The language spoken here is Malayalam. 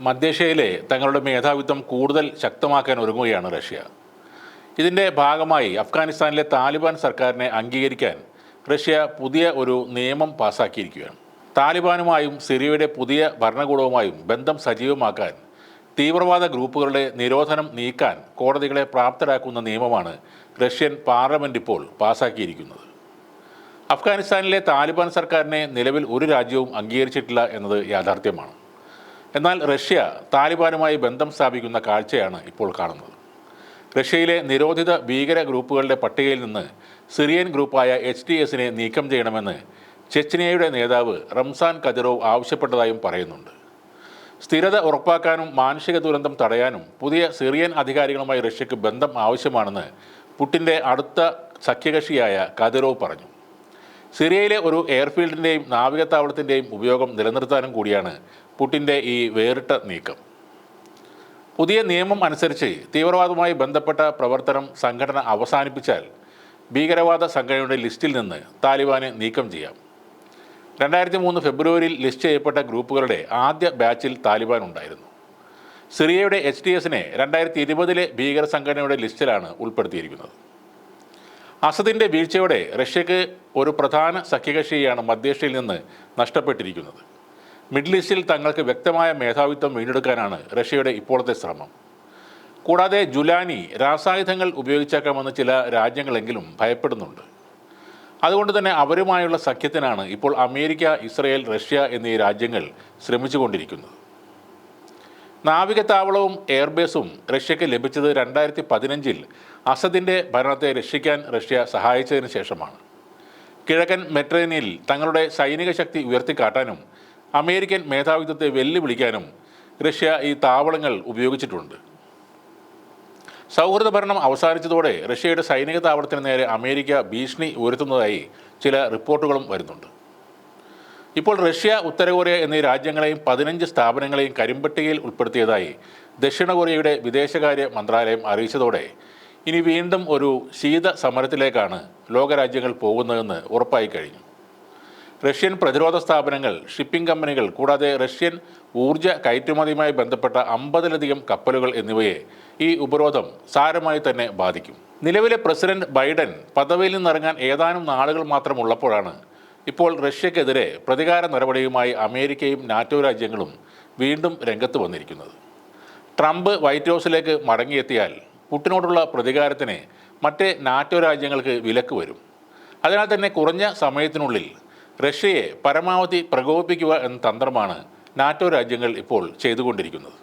മധ്യേഷ്യയിലെ തങ്ങളുടെ മേധാവിത്വം കൂടുതൽ ശക്തമാക്കാൻ ഒരുങ്ങുകയാണ് റഷ്യ. ഇതിന്റെ ഭാഗമായി അഫ്ഗാനിസ്ഥാനിലെ താലിബാൻ സർക്കാരിനെ അംഗീകരിക്കാൻ റഷ്യ പുതിയ ഒരു നിയമം പാസാക്കിയിരിക്കുകയാണ്. താലിബാനുമായും സിറിയയുടെ പുതിയ ഭരണകൂടവുമായും ബന്ധം സജീവമാക്കാൻ തീവ്രവാദ ഗ്രൂപ്പുകളുടെ നിരോധനം നീക്കാൻ കോടതികളെ പ്രാപ്തരാക്കുന്ന നിയമമാണ് റഷ്യൻ പാർലമെന്റ് ഇപ്പോൾ പാസാക്കിയിരിക്കുന്നത്. അഫ്ഗാനിസ്ഥാനിലെ താലിബാൻ സർക്കാരിനെ നിലവിൽ ഒരു രാജ്യവും അംഗീകരിച്ചിട്ടില്ല എന്നത് യാഥാർത്ഥ്യമാണ്. എന്നാൽ റഷ്യ താലിബാനുമായി ബന്ധം സ്ഥാപിക്കുന്ന കാഴ്ചയാണ് ഇപ്പോൾ കാണുന്നത്. റഷ്യയിലെ നിരോധിത ഭീകര ഗ്രൂപ്പുകളുടെ പട്ടികയിൽ നിന്ന് സിറിയൻ ഗ്രൂപ്പായ എച്ച് ഡി എസിനെ നീക്കം ചെയ്യണമെന്ന് ചെച്നിയയുടെ നേതാവ് റംസാൻ കദിറോവ് ആവശ്യപ്പെട്ടതായും പറയുന്നുണ്ട്. സ്ഥിരത ഉറപ്പാക്കാനും മാനുഷിക ദുരന്തം തടയാനും പുതിയ സിറിയൻ അധികാരികളുമായി റഷ്യക്ക് ബന്ധം ആവശ്യമാണെന്ന് പുട്ടിന്റെ അടുത്ത സഖ്യകക്ഷിയായ കദിറോവ് പറഞ്ഞു. സിറിയയിലെ ഒരു എയർഫീൽഡിന്റെയും നാവികത്താവളത്തിന്റെയും ഉപയോഗം നിലനിർത്താനും കൂടിയാണ് പുട്ടിന്റെ ഈ വേറിട്ട നീക്കം. പുതിയ നിയമം അനുസരിച്ച് തീവ്രവാദവുമായി ബന്ധപ്പെട്ട പ്രവർത്തനം സംഘടന അവസാനിപ്പിച്ചാൽ ഭീകരവാദ സംഘടനയുടെ ലിസ്റ്റിൽ നിന്ന് താലിബാനെ നീക്കം ചെയ്യാം. രണ്ടായിരത്തി മൂന്ന് ഫെബ്രുവരിയിൽ ലിസ്റ്റ് ചെയ്യപ്പെട്ട ഗ്രൂപ്പുകളുടെ ആദ്യ ബാച്ചിൽ താലിബാൻ ഉണ്ടായിരുന്നു. സിറിയയുടെ എച്ച് ഡി എസിനെ രണ്ടായിരത്തി ഇരുപതിലെ ഭീകര സംഘടനയുടെ ലിസ്റ്റിലാണ് ഉൾപ്പെടുത്തിയിരിക്കുന്നത്. അസദിന്റെ വീഴ്ചയോടെ റഷ്യക്ക് ഒരു പ്രധാന സഖ്യകക്ഷിയാണ് മധ്യേഷ്യയിൽ നിന്ന് നഷ്ടപ്പെട്ടിരിക്കുന്നത്. മിഡിൽ ഈസ്റ്റിൽ തങ്ങൾക്ക് വ്യക്തമായ മേധാവിത്വം വീണ്ടെടുക്കാനാണ് റഷ്യയുടെ ഇപ്പോഴത്തെ ശ്രമം. കൂടാതെ ജുലാനി രാസായുധങ്ങൾ ഉപയോഗിച്ചേക്കാമെന്ന് ചില രാജ്യങ്ങളെങ്കിലും ഭയപ്പെടുന്നുണ്ട്. അതുകൊണ്ട് തന്നെ അവരുമായുള്ള സഖ്യത്തിനാണ് ഇപ്പോൾ അമേരിക്ക ഇസ്രയേൽ റഷ്യ എന്നീ രാജ്യങ്ങൾ ശ്രമിച്ചുകൊണ്ടിരിക്കുന്നത്. നാവികത്താവളവും എയർബേസും റഷ്യക്ക് ലഭിച്ചത് രണ്ടായിരത്തി പതിനഞ്ചിൽ അസദിന്റെ ഭരണത്തെ രക്ഷിക്കാൻ റഷ്യ സഹായിച്ചതിന് ശേഷമാണ്. കിഴക്കൻ മെട്രേനിയയിൽ തങ്ങളുടെ സൈനിക ശക്തി ഉയർത്തിക്കാട്ടാനും അമേരിക്കൻ മേധാവിത്വത്തെ വെല്ലുവിളിക്കാനും റഷ്യ ഈ താവളങ്ങൾ ഉപയോഗിച്ചിട്ടുണ്ട്. സൗഹൃദ ഭരണം അവസാനിച്ചതോടെ റഷ്യയുടെ സൈനിക താവളത്തിന് നേരെ അമേരിക്ക ഭീഷണി ഉയർത്തുന്നതായി ചില റിപ്പോർട്ടുകളും വരുന്നുണ്ട്. ഇപ്പോൾ റഷ്യ ഉത്തര കൊറിയ എന്നീ രാജ്യങ്ങളെയും പതിനഞ്ച് സ്ഥാപനങ്ങളെയും കരിമ്പട്ടികയിൽ ഉൾപ്പെടുത്തിയതായി ദക്ഷിണ കൊറിയയുടെ വിദേശകാര്യ മന്ത്രാലയം അറിയിച്ചതോടെ ഇനി വീണ്ടും ഒരു ശീത സമരത്തിലേക്കാണ് ലോകരാജ്യങ്ങൾ പോകുന്നതെന്ന് ഉറപ്പായി കഴിഞ്ഞു. റഷ്യൻ പ്രതിരോധ സ്ഥാപനങ്ങൾ ഷിപ്പിംഗ് കമ്പനികൾ കൂടാതെ റഷ്യൻ ഊർജ കയറ്റുമതിയുമായി ബന്ധപ്പെട്ട അമ്പതിലധികം കപ്പലുകൾ എന്നിവയെ ഈ ഉപരോധം സാരമായി തന്നെ ബാധിക്കും. നിലവിലെ പ്രസിഡന്റ് ബൈഡൻ പദവിയിൽ നിന്നിറങ്ങാൻ ഏതാനും നാളുകൾ മാത്രമുള്ളപ്പോഴാണ് ഇപ്പോൾ റഷ്യക്കെതിരെ പ്രതികാര നടപടിയുമായി അമേരിക്കയും നാറ്റോ രാജ്യങ്ങളും വീണ്ടും രംഗത്ത് വന്നിരിക്കുന്നത്. ട്രംപ് വൈറ്റ് ഹൗസിലേക്ക് മടങ്ങിയെത്തിയാൽ പുട്ടിനോടുള്ള പ്രതികാരത്തിന് മറ്റേ നാറ്റോ രാജ്യങ്ങൾക്ക് വിലക്ക് വരും. അതിനാൽ തന്നെ കുറഞ്ഞ സമയത്തിനുള്ളിൽ റഷ്യയെ പരമാവധി പ്രകോപിപ്പിക്കുക എന്ന തന്ത്രമാണ് നാറ്റോ രാജ്യങ്ങൾ ഇപ്പോൾ ചെയ്തുകൊണ്ടിരിക്കുന്നത്.